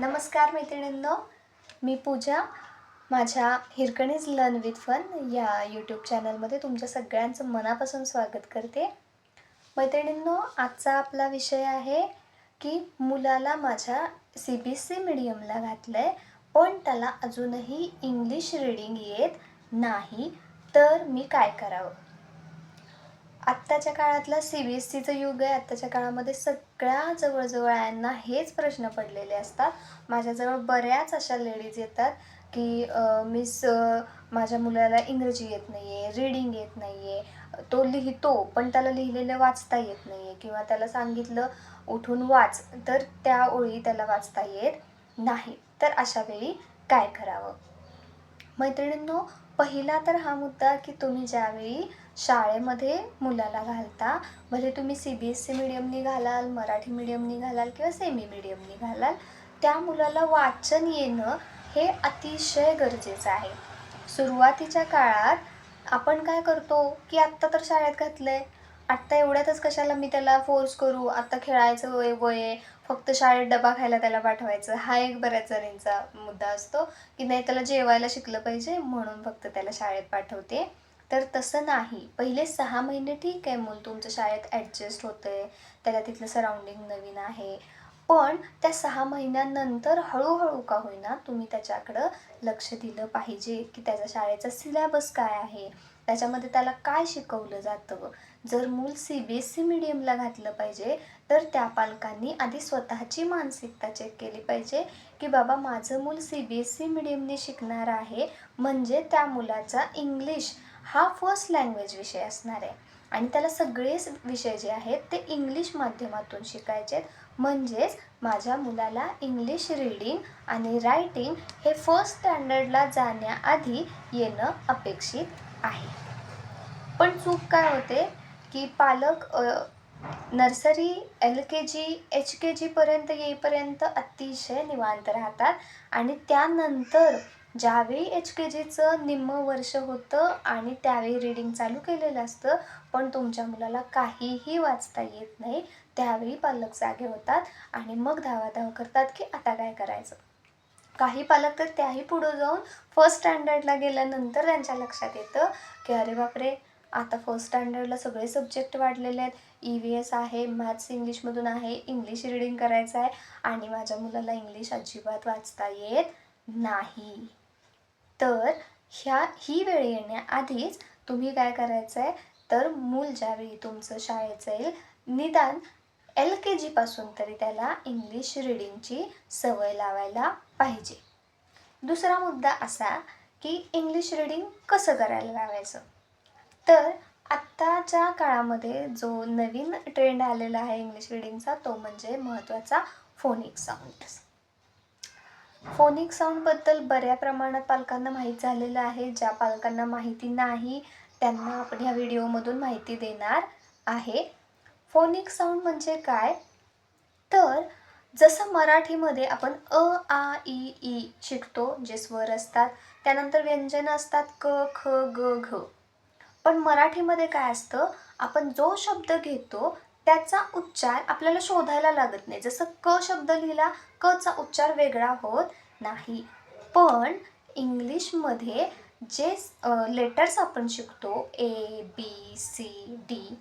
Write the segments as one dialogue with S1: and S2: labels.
S1: नमस्कार मैत्रिणींनो मी पूजा. माझ्या हिरकणीज लर्न विथ फन या यूट्यूब चॅनलमध्ये तुमच्या सगळ्यांचं मनापासून स्वागत करते. मैत्रिणींनो आजचा आपला विषय आहे की मुलाला माझ्या सी बी एस सी मिडियमला घातलं आहे पण त्याला अजूनही इंग्लिश रीडिंग येत नाही तर मी काय करावं? आत्ताच्या काळातला सी बी एस सीचं युग आहे. आत्ताच्या काळामध्ये सगळ्या जवळजवळ यांना हेच प्रश्न पडलेले असतात. माझ्याजवळ बऱ्याच अशा लेडीज येतात की मिस माझ्या मुलाला इंग्रजी येत नाही आहे रीडिंग येत नाही आहे तो लिहितो पण त्याला लिहिलेलं वाचता येत नाही आहे किंवा त्याला सांगितलं उठून वाच. तर त्या ओळी त्याला वाचता येत नाही. तर अशा वेळी काय करावं? मैत्रिणींनो पहिला तर हा मुद्दा की तुम्ही ज्यावेळी शाळेमध्ये मुलाला घालता. भले तुम्ही सी बी एस सी मिडियमनी घालाल मराठी मिडियमनी घालाल किंवा सेमी मिडियमनी घालाल त्या मुलाला वाचन येणं हे अतिशय गरजेचं आहे. सुरुवातीच्या काळात आपण काय करतो की आत्ता तर शाळेत घातलं आहे आत्ता एवढ्यातच कशाला मी त्याला फोर्स करू? आत्ता खेळायचं वय वय आहे. फक्त शाळेत डबा खायला त्याला पाठवायचं. हा एक बऱ्याच जणींचा मुद्दा असतो की नाही त्याला जेवायला शिकलं पाहिजे म्हणून फक्त त्याला शाळेत पाठवते. तर तसं नाही. पहिले सहा महिने ठीक आहे मूल तुमचं शाळेत ॲडजस्ट होतं आहे त्याला तिथलं सराउंडिंग नवीन आहे. पण त्या सहा महिन्यानंतर हळूहळू का होईना तुम्ही त्याच्याकडं लक्ष दिलं पाहिजे की त्याचा शाळेचा सिलॅबस काय आहे. त्याच्यामध्ये त्याला काय शिकवलं जातं? जर मूल सी बी एस सी मिडियमला घातलं पाहिजे तर त्या पालकांनी आधी स्वतःची मानसिकता चेक केली पाहिजे की बाबा माझं मूल सी बी एस सी मिडियमने शिकणार आहे. म्हणजे त्या मुलाचा इंग्लिश हा फर्स्ट लँग्वेज विषय असणार आहे. आणि त्याला सगळेच विषय जे आहेत ते इंग्लिश माध्यमातून शिकायचे आहेत. म्हणजेच माझ्या मुलाला इंग्लिश रीडिंग आणि रायटिंग हे फर्स्ट स्टँडर्डला जाण्याआधी येणं अपेक्षित आहे. पण चूक काय होते? की पालक nursery L K G H K जीपर्यंत येईपर्यंत अतिशय निवांत राहतात. आणि त्यानंतर ज्यावेळी एच के जीचं निम्म वर्ष होतं आणि त्यावेळी रीडिंग चालू केलेलं असतं पण तुमच्या मुलाला काहीही वाचता येत नाही त्यावेळी पालक जागे होतात आणि मग धावाधाव करतात की आता काय करायचं. काही पालक तर त्याही पुढं जाऊन फर्स्ट स्टँडर्डला गेल्यानंतर त्यांच्या लक्षात येतं की अरे बापरे आता फर्स्ट स्टँडर्डला सगळे सब्जेक्ट वाढलेले आहेत. ई व्ही एस आहे मॅथ्स इंग्लिशमधून आहे इंग्लिश रीडिंग करायचं आहे आणि माझ्या मुलाला इंग्लिश अजिबात वाचता येत नाही. तर ह्या ही वेळ येण्याआधीच तुम्ही काय करायचं आहे तर मूल ज्यावेळी तुमचं शाळेत जाईल निदान एल के जीपासून तरी त्याला इंग्लिश रीडिंगची सवय लावायला पाहिजे. दुसरा मुद्दा असा की इंग्लिश रीडिंग कसं करायला लावायचं? तर आत्ताच्या काळामध्ये जो नवीन ट्रेंड आलेला आहे इंग्लिश रिडिंगचा तो म्हणजे महत्त्वाचा फोनिक साऊंड. फोनिक साऊंडबद्दल बऱ्या प्रमाणात पालकांना माहीत झालेलं आहे. ज्या पालकांना माहिती नाही त्यांना आपण ह्या व्हिडिओमधून माहिती देणार आहे. फोनिक साऊंड म्हणजे काय? तर जसं मराठीमध्ये आपण अ आ ई ई शिकतो जे स्वर असतात त्यानंतर व्यंजनं असतात क ख ग घ. पण मराठीमध्ये काय असतं? आपण जो शब्द घेतो त्याचा उच्चार आपल्याला शोधायला लागत नाही. जसं क शब्द लिहिला कचा उच्चार वेगळा होत नाही. पण इंग्लिशमध्ये जे लेटर्स आपण शिकतो ए बी सी डी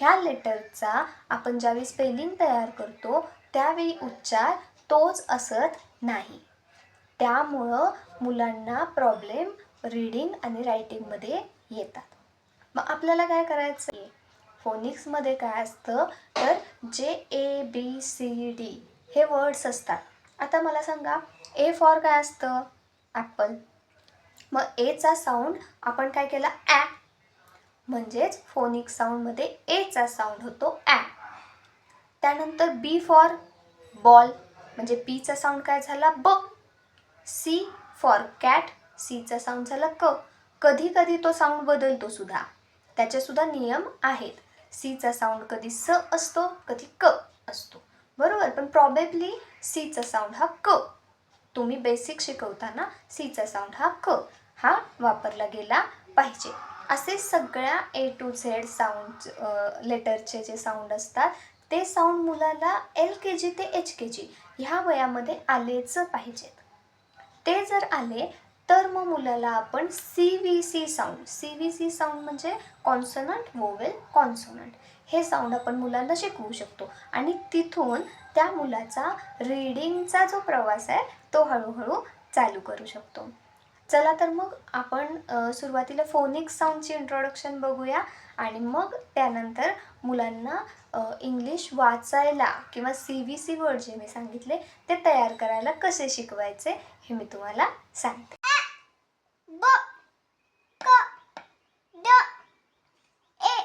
S1: ह्या लेटरचा आपण ज्यावेळी स्पेलिंग तयार करतो त्यावेळी उच्चार तोच असत नाही. त्यामुळं मुलांना प्रॉब्लेम रीडिंग आणि रायटिंगमध्ये येतात. मग आपल्याला काय करायचं आहे फोनिक्समध्ये काय असतं? तर जे ए बी सी डी हे वर्ड्स असतात. आता मला सांगा ए फॉर काय असतं? ॲपल मग एचा साऊंड आपण काय केला? ॲ म्हणजेच फोनिक साऊंडमध्ये एचा साऊंड होतो ॲ त्यानंतर बी फॉर बॉल म्हणजे पीचा साऊंड काय झाला? ब सी फॉर कॅट सीचा साऊंड झाला क. कधी कधी तो साऊंड बदलतो सुद्धा. त्याचेसुद्धा नियम आहेत. सीचा साऊंड कधी स असतो कधी क असतो. बरोबर? पण प्रॉबेबली सीचा साऊंड हा क. तुम्ही बेसिक शिकवताना सीचा साऊंड हा क हा वापरला गेला पाहिजे. असे सगळ्या ए टू झेड साऊंड लेटरचे जे साऊंड असतात ते साऊंड मुलाला एल के जी ते एच के जी ह्या वयामध्ये आलेच पाहिजेत. ते जर आले तर मग मुलाला आपण C V C sound C V C sound म्हणजे कॉन्सोनंट वोवेल कॉन्सोनंट हे साऊंड आपण मुलांना शिकवू शकतो. आणि तिथून त्या मुलाचा रीडिंगचा जो प्रवास आहे तो हळूहळू चालू करू शकतो. चला तर मग आपण सुरुवातीला फोनिक साऊंडची इंट्रोडक्शन बघूया. आणि मग त्यानंतर मुलांना इंग्लिश वाचायला किंवा सी व्ही सी वर्ड जे मी सांगितले ते तयार करायला कसे शिकवायचे हे मी तुम्हाला सांगते.
S2: ब क ड ए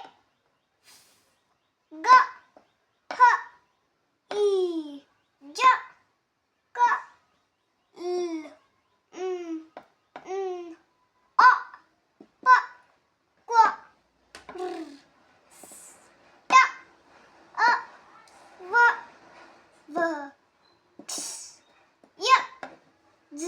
S2: ग ह ई ज क ल म न अ प क र ट अ व व क्ष य झ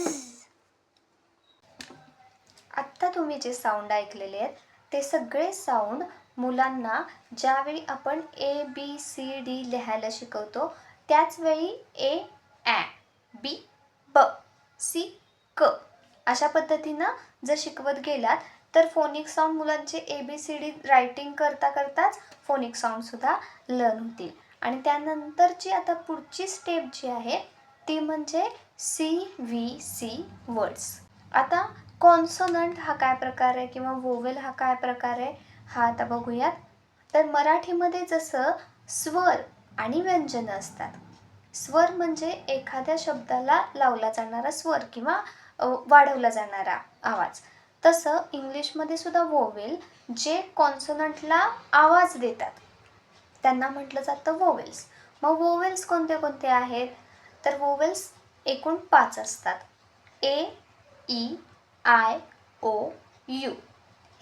S1: आत्ता तुम्ही जे साऊंड ऐकलेले आहेत ते सगळे साऊंड मुलांना ज्यावेळी आपण ए बी सी डी लिहायला शिकवतो त्याचवेळी ए ॲ बी ब सी क अशा पद्धतीनं जर शिकवत गेलात तर फोनिक साऊंड मुलांचे A B C D writing करता करताच फोनिक साऊंडसुद्धा लर्न होतील. आणि त्यानंतरची आता पुढची स्टेप जी आहे ती म्हणजे सी व्ही सी वर्ड्स आता कॉन्सोनंट हा काय प्रकार आहे किंवा वोवेल हा काय प्रकार आहे हा आता बघूयात. तर मराठीमध्ये जसं स्वर आणि व्यंजनं असतात. स्वर म्हणजे एखाद्या शब्दाला लावला जाणारा स्वर किंवा वाढवला जाणारा आवाज. तसं इंग्लिशमध्ये सुद्धा वोवेल जे कॉन्सोनंटला आवाज देतात त्यांना म्हटलं जातं वोवेल्स मग वोवेल्स कोणते कोणते आहेत? तर वोवेल्स एकूण पाच असतात. A E e, I O U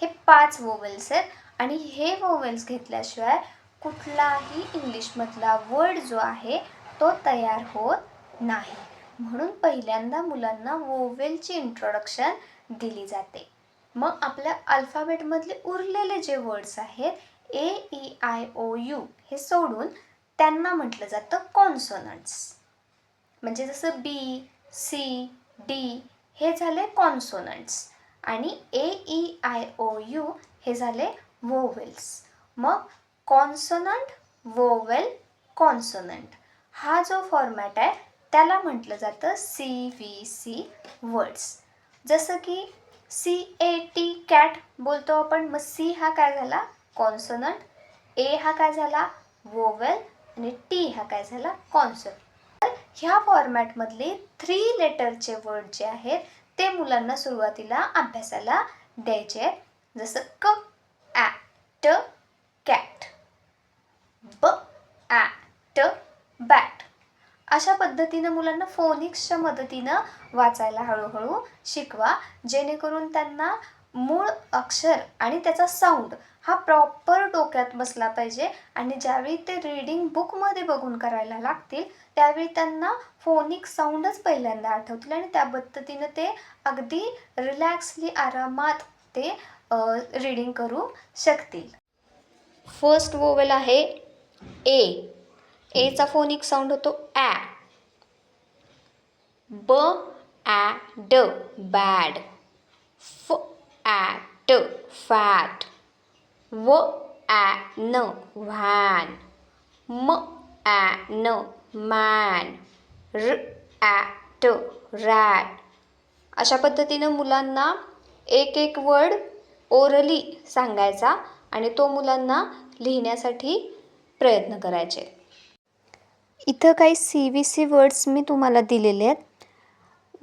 S1: हे पाच वोवेल्स आहेत आणि हे वोवेल्स घेतल्याशिवाय कुठलाही इंग्लिशमधला वर्ड जो आहे तो तयार होत नाही. म्हणून पहिल्यांदा मुलांना वोवेलची इंट्रोडक्शन दिली जाते. मग आपल्या अल्फाबेटमधले उरलेले जे वर्ड्स आहेत A E I O U हे सोडून त्यांना म्हटलं जातं कॉन्सोनंट्स म्हणजे जसं बी सी डी हे झाले कॉन्सोनंट्स आणि A E I O U हे झाले वोवेल्स मग कॉन्सोनंट वोवेल कॉन्सोनंट हा जो फॉर्मॅट आहे त्याला म्हटलं जातं सी व्ही सी वर्ड्स जसं की सी ए टी कॅट बोलतो आपण मग सी हा काय झाला? कॉन्सोनंट ए हा काय झाला? वोवेल आणि टी हा काय झाला? कॉन्सोनंट ह्या फॉर्मॅटमधले थ्री लेटरचे वर्ड जे आहेत ते मुलांना सुरुवातीला अभ्यासाला द्यायचे आहेत. जसं क ॲ ट कॅट. ब ॲ ट बॅट. अशा पद्धतीनं मुलांना फोनिक्सच्या मदतीनं वाचायला हळूहळू शिकवा जेणेकरून त्यांना मूळ अक्षर आणि त्याचा साऊंड हा प्रॉपर डोक्यात बसला पाहिजे. आणि ज्यावेळी ते रीडिंग बुकमध्ये बघून करायला लागतील त्यावेळी त्यांना फोनिक साऊंडच पहिल्यांदा आठवतील. आणि त्या पद्धतीनं ते अगदी रिलॅक्सली आरामात ते रीडिंग करू शकतील. फर्स्ट वोवेल आहे ए एचा फोनिक साऊंड होतो ॲ ब ॲ ड बॅड फ ॲ ट फॅट व ॲ न व्हॅन म ॲ न मॅन र ॲ ट रॅट अशा पद्धतीनं मुलांना एक एक वर्ड ओरली सांगायचा आणि तो मुलांना लिहिण्यासाठी प्रयत्न करायचे. इथं काही सी व्ही सी वर्ड्स मी तुम्हाला दिलेले आहेत.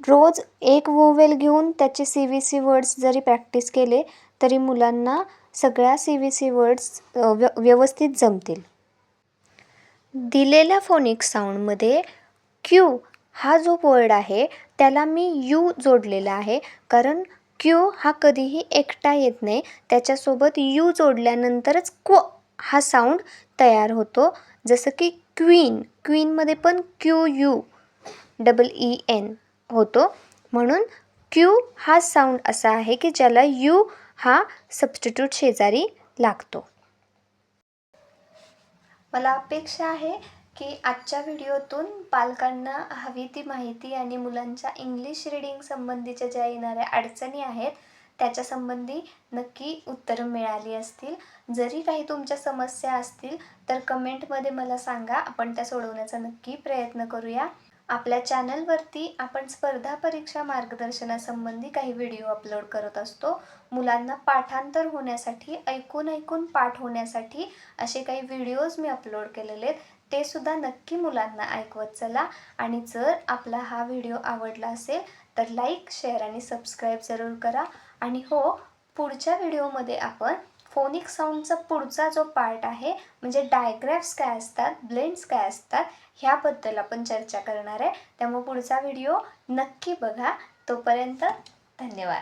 S1: रोज एक वोवेल घेऊन त्याचे सी व्ही सी वर्ड्स जरी प्रॅक्टिस केले तरी मुलांना सगळ्या सी व्ही सी वर्ड्स व्य व्यवस्थित जमतील. दिलेल्या फोनिक साऊंडमध्ये क्यू हा जो वर्ड आहे त्याला मी यू जोडलेला आहे. कारण क्यू हा कधीही एकटा येत नाही. त्याच्यासोबत यू जोडल्यानंतरच क्व हा साऊंड तयार होतो. जसं की क्वीन क्वीनमध्ये पण Q U double E N होतो. म्हणून क्यू हा साऊंड असा आहे की ज्याला यू हा सबस्टिट्यूट शेजारी लागतो. मला अपेक्षा आहे की आजच्या व्हिडिओतून पालकांना हवी ती माहिती आणि मुलांच्या इंग्लिश रिडिंग संबंधीच्या ज्या येणाऱ्या अडचणी आहेत त्याच्या संबंधी नक्की उत्तरं मिळाली असतील. जरी काही तुमच्या समस्या असतील तर कमेंटमध्ये मला सांगा. आपण त्या सोडवण्याचा नक्की प्रयत्न करूया. आपल्या चॅनलवरती आपण स्पर्धा परीक्षा मार्गदर्शनासंबंधी काही व्हिडिओ अपलोड करत असतो. मुलांना पाठांतर होण्यासाठी ऐकून ऐकून पाठ होण्यासाठी असे काही व्हिडिओज मी अपलोड केलेले आहेत. ते सुद्धा नक्की मुलांना ऐकवत चला. आणि जर आपला हा व्हिडिओ आवडला असेल तर लाईक शेअर आणि सबस्क्राईब जरूर करा. आणि हो पुढच्या व्हिडिओमध्ये आपण फोनिक साऊंडचा पुढचा जो पार्ट आहे म्हणजे डायग्राफ्स काय असतात ब्लेंड्स काय असतात ह्याबद्दल आपण चर्चा करणार आहे. त्यामुळे पुढचा व्हिडिओ नक्की बघा. तोपर्यंत धन्यवाद.